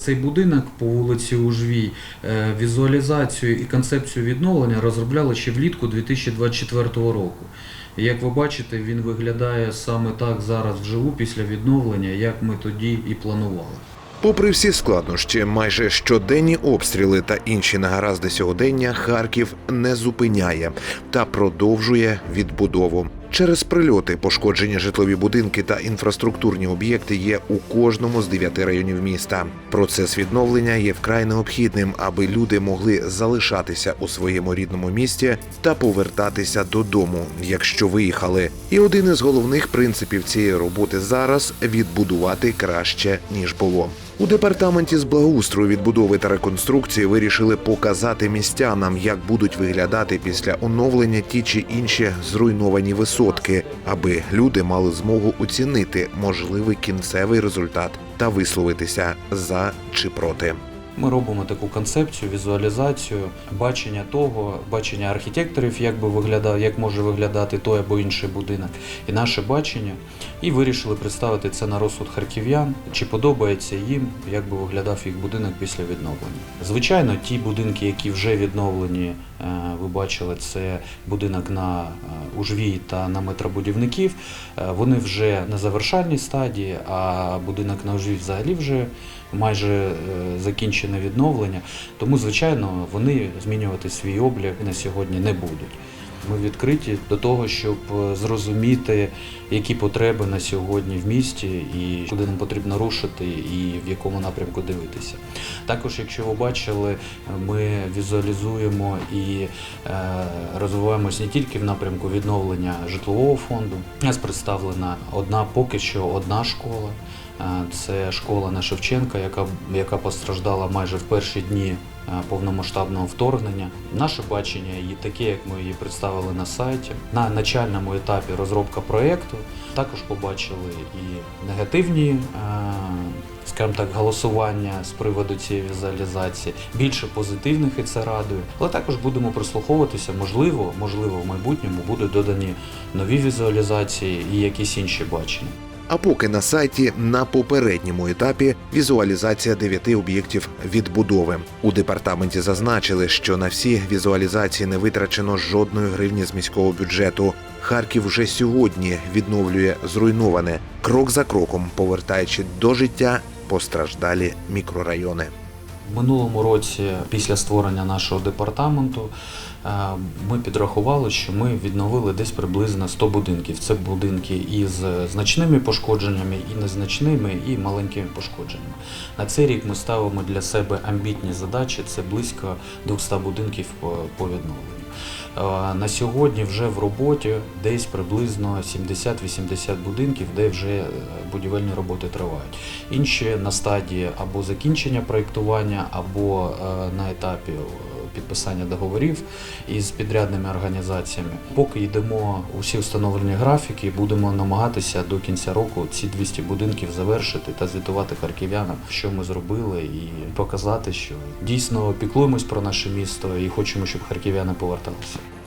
Цей будинок по вулиці Ужвій, е, візуалізацію і концепцію відновлення розробляли ще влітку 2024 року. Як ви бачите, він виглядає саме так зараз вживу після відновлення, як ми тоді і планували. Попри всі складнощі, майже щоденні обстріли та інші негаразди сьогодення, Харків не зупиняє та продовжує відбудову. Через прильоти пошкоджені житлові будинки та інфраструктурні об'єкти є у кожному з дев'яти районів міста. Процес відновлення є вкрай необхідним, аби люди могли залишатися у своєму рідному місті та повертатися додому, якщо виїхали. І один із головних принципів цієї роботи зараз відбудувати краще ніж було. У департаменті з благоустрою, відбудови та реконструкції вирішили показати містянам, як будуть виглядати після оновлення ті чи інші зруйновані висотки, аби люди мали змогу оцінити можливий кінцевий результат та висловитися за чи проти. Ми робимо таку концепцію, візуалізацію, бачення того, бачення архітекторів, як би виглядав, як може виглядати той або інший будинок, і наше бачення. І вирішили представити це на розсуд харків'ян, чи подобається їм, як би виглядав їх будинок після відновлення. Звичайно, ті будинки, які вже відновлені, е, ви бачили, це будинок на е, Ужвій та на метробудівників. Е, Вони вже на завершальній стадії, а будинок на Ужвій взагалі вже майже закінчене відновлення. Тому, звичайно, вони змінювати свій облік на сьогодні не будуть. Ми відкриті до того, щоб е, зрозуміти, які потреби на сьогодні в місті, і куди нам потрібно рушити, і в якому напрямку дивитися. Також, якщо ви бачили, ми візуалізуємо і е, розвиваємось не тільки в напрямку відновлення житлового фонду. У нас представлена одна поки що одна школа. Це школа на Шевченка, яка, яка постраждала майже в перші дні повномасштабного вторгнення. Наше бачення її таке, як ми її представили на сайті. На начальному етапі розробка проєкту також побачили і негативні, скажімо так, голосування з приводу цієї візуалізації, більше позитивних і це радує. Але також будемо прислуховуватися, можливо, можливо, в майбутньому будуть додані нові візуалізації і якісь інші бачення. А поки на сайті на попередньому етапі візуалізація дев'яти об'єктів відбудови. У департаменті зазначили, що на всі візуалізації не витрачено жодної гривні з міського бюджету. Харків вже сьогодні відновлює зруйноване крок за кроком, повертаючи до життя постраждалі мікрорайони. Минулому році, після створення нашого департаменту, е, ми підрахували, що ми відновили десь приблизно 100 будинків. Це будинки із значними пошкодженнями, і незначними, і маленькими пошкодженнями. На цей рік ми ставимо для себе амбітні задачі. Це близько 200 будинків по по відновленню. Е, На сьогодні вже в роботі десь приблизно 70-80 будинків, де вже е, будівельні роботи тривають. Інші на стадії або закінчення проєктування, або е, на етапі підписання договорів із підрядними організаціями. Поки йдемо усі встановлені графіки, будемо намагатися до кінця року ці 200 будинків завершити та звітувати харків'янам, що ми зробили, і показати, що дійсно піклуємось про наше місто і хочемо, щоб харків'яни поверталися.